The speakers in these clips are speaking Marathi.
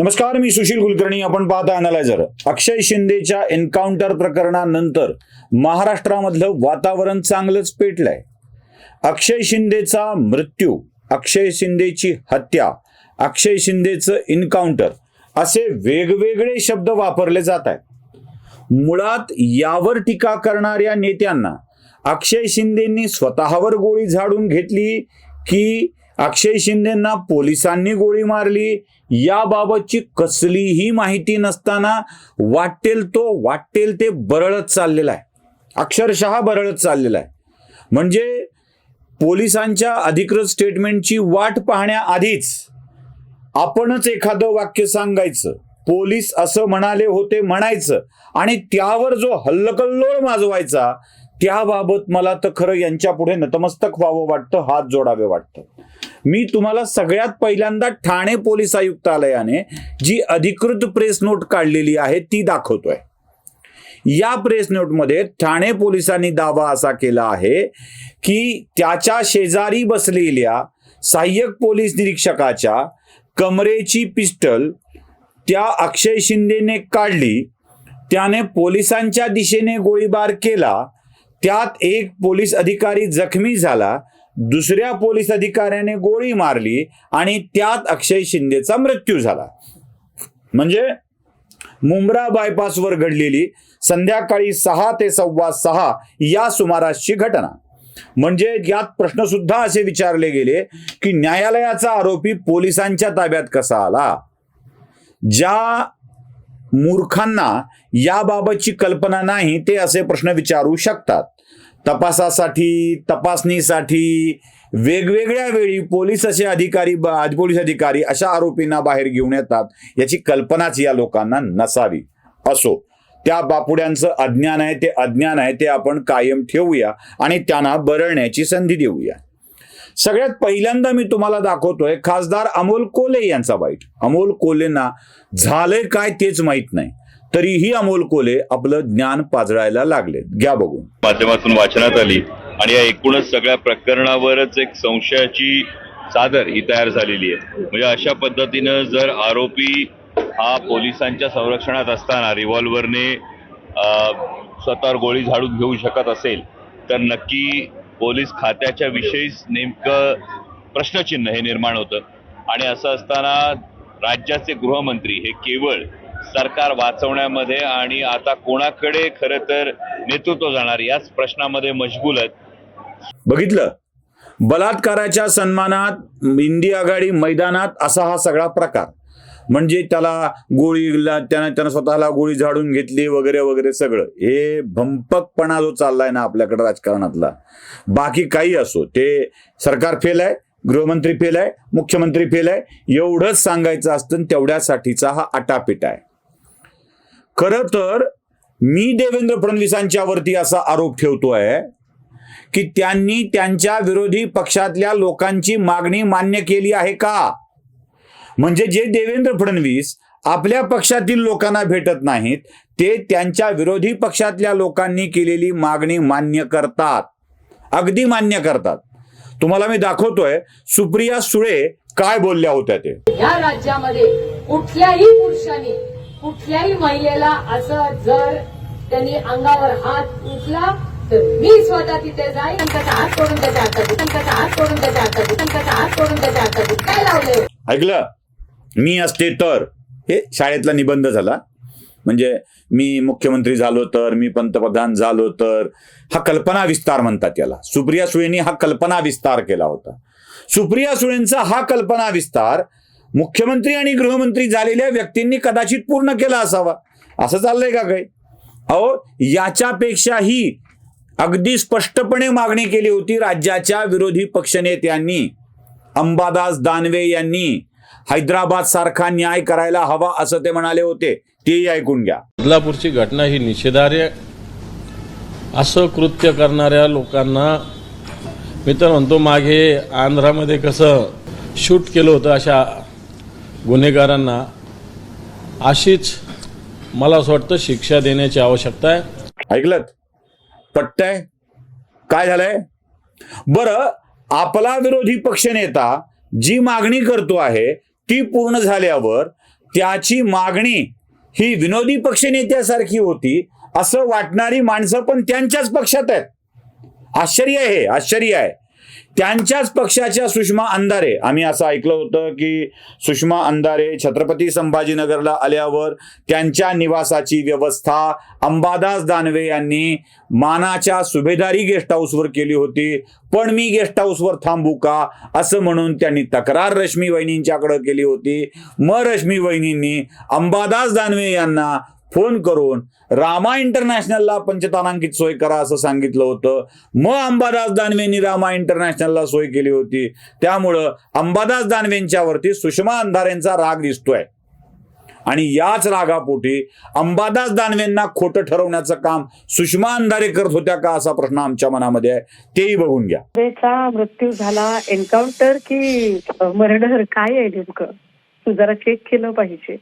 नमस्कार मी सुशील कुलकर्णी. आपण पाहता अनालायझर अक्षय शिंदेच्या एन्काउंटर प्रकरणानंतर महाराष्ट्रामधलं वातावरण चांगलंच पेटलंय. अक्षय शिंदेचा मृत्यू अक्षय शिंदेची हत्या अक्षय शिंदेचं एन्काउंटर असे वेगवेगळे शब्द वापरले जात आहेत. मुळात यावर टीका करणाऱ्या नेत्यांना अक्षय शिंदेंनी स्वतःवर गोळी झाडून घेतली की अक्षय शिंदेंना पोलिसांनी गोळी मारली. याबाबतची कसलीही माहिती नसताना वाटेल तो वाटेल ते बरळत चाललेला आहे. अक्षरशः बरळत चाललेला आहे. म्हणजे पोलिसांच्या अधिकृत स्टेटमेंटची वाट पाहण्याआधीच आपणच एखादं वाक्य सांगायचं. पोलीस असं म्हणाले होते म्हणायचं. आणि त्यावर जो हल्लकल्लोळ माजवायचा त्याबाबत मला तर खरं यांच्या पुढे नतमस्तक व्हावं वाटतं हात जोडावे वाटतं. मी तुम्हाला सगळ्यात पहिल्यांदा ठाणे पोलीस आयुक्तालयाने जी अधिकृत प्रेस नोट काढलेली आहे ती दाखवतोय. या प्रेस नोटमध्ये ठाणे पोलिसांनी दावा असा केला आहे की त्याच्या शेजारी बसलेल्या सहाय्यक पोलीस निरीक्षकाच्या कमरेची पिस्टल त्या अक्षय शिंदेने काढली. त्याने पोलिसांच्या दिशेने गोळीबार केला. त्यात एक पोलीस अधिकारी जखमी झाला. दुसऱ्या पोलीस अधिकाऱ्याने गोळी मारली आणि त्यात अक्षय शिंदेचा मृत्यू झाला. म्हणजे मुंब्रा बायपासवर घडलेली संध्याकाळी सहा ते सव्वा सहा या सुमारासची घटना. म्हणजे यात प्रश्न सुद्धा असे विचारले गेले की न्यायालयाचा आरोपी पोलिसांच्या ताब्यात कसा आला? ज्या मूर्खांना याबाबतची कल्पना नाही ते असे प्रश्न विचारू शकतात. तपासासाठी तपासणीसाठी वेगवेगळ्या वेळी पोलीस असे अधिकारी पोलीस अधिकारी अशा आरोपींना बाहेर घेऊन येतात याची कल्पनाच या लोकांना नसावी. असो त्या बापुड्यांचं अज्ञान आहे ते अज्ञान आहे ते आपण कायम ठेवूया आणि त्यांना बरळण्याची संधी देऊया. सगळ्यात पहिल्यांदा मी तुम्हाला दाखवतोय खासदार अमोल कोले यांचा बाईट अमोल कोलेंना झालंय काय तेच माहीत नाही. तरीही अमोल कोले आपलं ज्ञान पाजळायला लागले. घ्या बघून. माध्यमातून वाचनात आली आणि या एकूणच सगळ्या प्रकरणावरच एक संशयाची चादर ही तयार झालेली आहे. म्हणजे अशा पद्धतीनं जर आरोपी हा पोलिसांच्या संरक्षणात असताना रिव्हॉल्व्हरने स्वतःवर गोळी झाडून घेऊ शकत असेल तर नक्की पोलीस खात्याच्या विषयीच नेमकं प्रश्नचिन्ह हे निर्माण होतं. आणि असं असताना राज्याचे गृहमंत्री हे केवळ सरकार वाचवण्यामध्ये आणि आता कोणाकडे खरं तर नेतृत्व जाणार याच प्रश्नामध्ये मशगूल आहेत. बघितलं? बलात्काराच्या सन्मानात इंडी आघाडी मैदानात असा हा सगळा प्रकार. म्हणजे त्याला गोळी त्यानं त्यानं स्वतःला गोळी झाडून घेतली वगैरे वगैरे सगळं. हे भंपकपणा जो चाललाय ना आपल्याकडे राजकारणातला. बाकी काही असो ते सरकार फेल आहे गृहमंत्री फेल आहे मुख्यमंत्री फेल आहे एवढंच सांगायचं असतं तेवढ्यासाठीचा हा आटापिटा आहे. खरं तर मी देवेंद्र फडणवीसांच्या वरती असा आरोप ठेवतोय की त्यांनी त्यांच्या विरोधी पक्षातल्या लोकांची मागणी मान्य केली आहे का? म्हणजे जे देवेंद्र फडणवीस आपल्या पक्षातील लोकांना भेटत नाहीत ते त्यांच्या विरोधी पक्षातल्या लोकांनी केलेली मागणी मान्य करतात. अगदी मान्य करतात. तुम्हाला मी दाखवतोय सुप्रिया सुळे काय बोलल्या होत्या ते? या राज्यामध्ये कुठल्याही पुरुषांनी कुठल्याही महिलेला असं जर त्यांनी अंगावर हात उचला तर मी स्वतः तिथे जाईन. आणि त्याचा हात सोडून त्याच्या हातात त्यांचा हात सोडून त्याच्या हातात त्यांचा हात सोडून त्याच्या हातात काय लावले ऐकलं? मी असते तर हे शाळेतला निबंध झाला. म्हणजे मी मुख्यमंत्री झालो तर मी पंतप्रधान झालो तर हा कल्पना विस्तार म्हणतात याला. सुप्रिया सुळेंनी हा कल्पना विस्तार केला होता. सुप्रिया सुळेंचा हा कल्पना विस्तार मुख्यमंत्री आणि गृहमंत्री झालेल्या व्यक्तींनी कदाचित पूर्ण केला असावा. असं चाललंय का काही? अहो याच्यापेक्षाही अगदी स्पष्टपणे मागणी केली होती राज्याच्या विरोधी पक्षनेत्यांनी. अंबादास दानवे यांनी हैदराबाद सारखा न्याय करायला हवा असं ते म्हणाले होते. तेही ऐकून घ्या. बदलापूरची घटना ही निषेधार्य असं कृत्य करणाऱ्या लोकांना मी तर म्हणतो मागे आंध्रामध्ये कसं शूट केलं होतं अशा गुन्हेगारांना अशीच मला असं वाटतं शिक्षा देण्याची आवश्यकता आहे. ऐकलं पटतंय काय झालंय? बरं आपला विरोधी पक्षनेता जी मागणी करतो आहे ती पूर्ण झाल्यावर त्याची मागणी ही विनोदी पक्षनेत्यासारखी होती असं वाटणारी माणसं पण त्यांच्याच पक्षात आहेत. आश्चर्य आहे आश्चर्य आहे. त्यांच्याच पक्षाच्या सुषमा अंधारे. आम्ही असं ऐकलं होतं की सुषमा अंधारे छत्रपती संभाजीनगरला आल्यावर त्यांच्या निवासाची व्यवस्था अंबादास दानवे यांनी मानाच्या सुभेदारी गेस्ट हाऊसवर केली होती. पण मी गेस्ट हाऊसवर थांबू का? असं म्हणून त्यांनी तक्रार रश्मी वहिनींच्याकडे केली होती. मग रश्मी वहिनींनी अंबादास दानवे यांना फोन करून रामा इंटरनॅशनलला पंचतारांकित सोय करा असं सांगितलं होतं. मग अंबादास दानवेंनी रामा इंटरनॅशनलला सोय केली होती. त्यामुळं अंबादास दानवेंच्यावरती सुषमा अंधारेंचा राग दिसतोय. आणि याच रागापोटी अंबादास दानवेंना खोटं ठरवण्याचं काम सुषमा अंधारे करत होत्या का असा प्रश्न आमच्या मनामध्ये आहे. तेही बघून घ्या. मृत्यू झाला एन्काउंटर की मर्डर काय आहे नेमकं? तू जरा चेक केलं पाहिजे.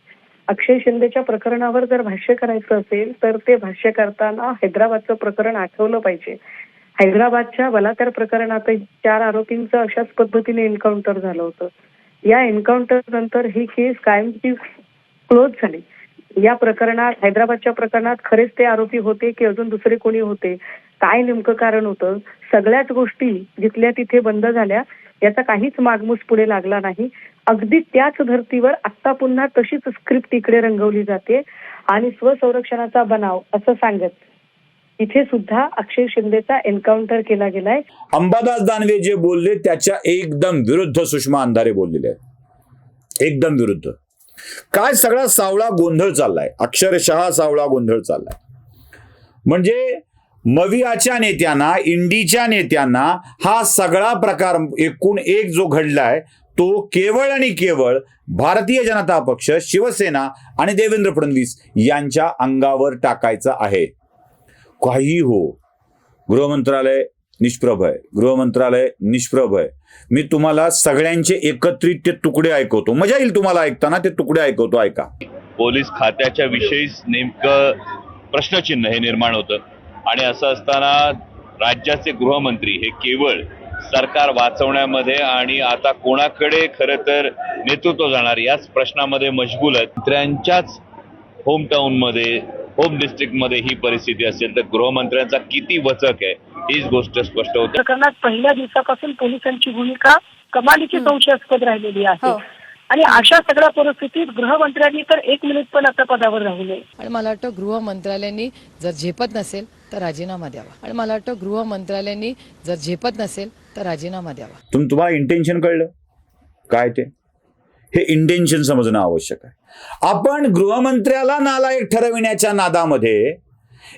अक्षय शिंदेच्या प्रकरणावर जर भाष्य करायचं असेल तर ते भाष्य करताना हैदराबादचं प्रकरण आठवलं पाहिजे. हैदराबादच्या बलात्कार प्रकरणात चार आरोपींचं अशाच पद्धतीने एन्काउंटर झालं होतं. या एन्काउंटर नंतर ही केस कायमची क्लोज झाली. या प्रकरणात हैदराबादच्या प्रकरणात खरेच ते आरोपी होते की अजून दुसरे कोणी होते? काय नेमकं कारण होतं? सगळ्याच गोष्टी जिथल्या तिथे बंद झाल्या याचा काहीच मागमूस पुढे लागला नाही. अगदी त्याच धर्तीवर आता पुन्हा तशीच स्क्रिप्ट इकडे रंगवली जाते आणि स्वसंरक्षणाचा बनाव असं सांगत. इथे सुद्धा अक्षय शिंदेचा एन्काउंटर केला गेलाय. अंबादास दानवे जे बोलले त्याच्या एकदम विरुद्ध सुषमा अंधारे बोललेले आहेत. एकदम विरुद्ध. काय सगळा सावळा गोंधळ चाललाय? अक्षरशः सावळा गोंधळ चाललाय. म्हणजे मवियाच्या नेत्यांना इंडीच्या नेत्यांना हा सगळा प्रकार एकूण एक जो घडलाय तो केवळ आणि केवळ भारतीय जनता पक्ष शिवसेना आणि देवेंद्र फडणवीस यांच्या अंगावर टाकायचा आहे. काही हो. गृहमंत्रालय निष्प्रभ आहे. गृहमंत्रालय निष्प्रभ आहे. मी तुम्हाला सगळ्यांचे एकत्रित ते तुकडे ऐकवतो. मजा येईल तुम्हाला ऐकताना ते तुकडे ऐकवतो ऐका. पोलीस खात्याच्या विषयीच नेमकं प्रश्नचिन्ह हे निर्माण होतं. आणि असं असताना राज्याचे गृहमंत्री हे केवळ सरकार वाचवण्यामध्ये आणि आता कोणाकडे खरं तर नेतृत्व जाणार याच प्रश्नामध्ये मशगूल आहेत. मंत्र्यांच्याच होम टाऊनमध्ये होम डिस्ट्रिक्टमध्ये ही परिस्थिती असेल तर गृहमंत्र्यांचा किती वचक आहे हीच गोष्ट स्पष्ट होते. प्रकरणात पहिल्या दिवसापासून पोलिसांची भूमिका कमालीची संशयास्पद राहिलेली आहे. आणि अशा सगळ्या परिस्थितीत गृहमंत्र्यांनी तर एक मिनिट पण आता पदावर राहू नये. आणि मला वाटतं गृह मंत्रालयाने जर झेपत नसेल तर राजीनामा द्यावा. आणि मला वाटतं गृह मंत्रालयाने जर झेपत नसेल तर राजीनामा द्यावा. तुम तुम्हाला इंटेन्शन कळलं? काय ते? हे इंटेन्शन समजणं आवश्यक आहे. आपण गृहमंत्र्याला नालायक ठरविण्याच्या नादामध्ये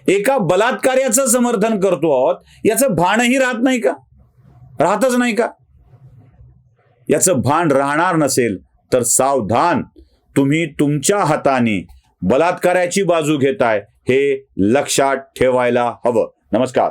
एका बलात्कार्याचं समर्थन करतो आहोत. याचं भानही राहत नाही का? राहतच नाही का? याचं भान राहणार नसेल. तर सावधान तुम्ही तुमच्या हाताने बलात्काराची बाजू घेताय हे लक्षात ठेवायला हवं. नमस्कार.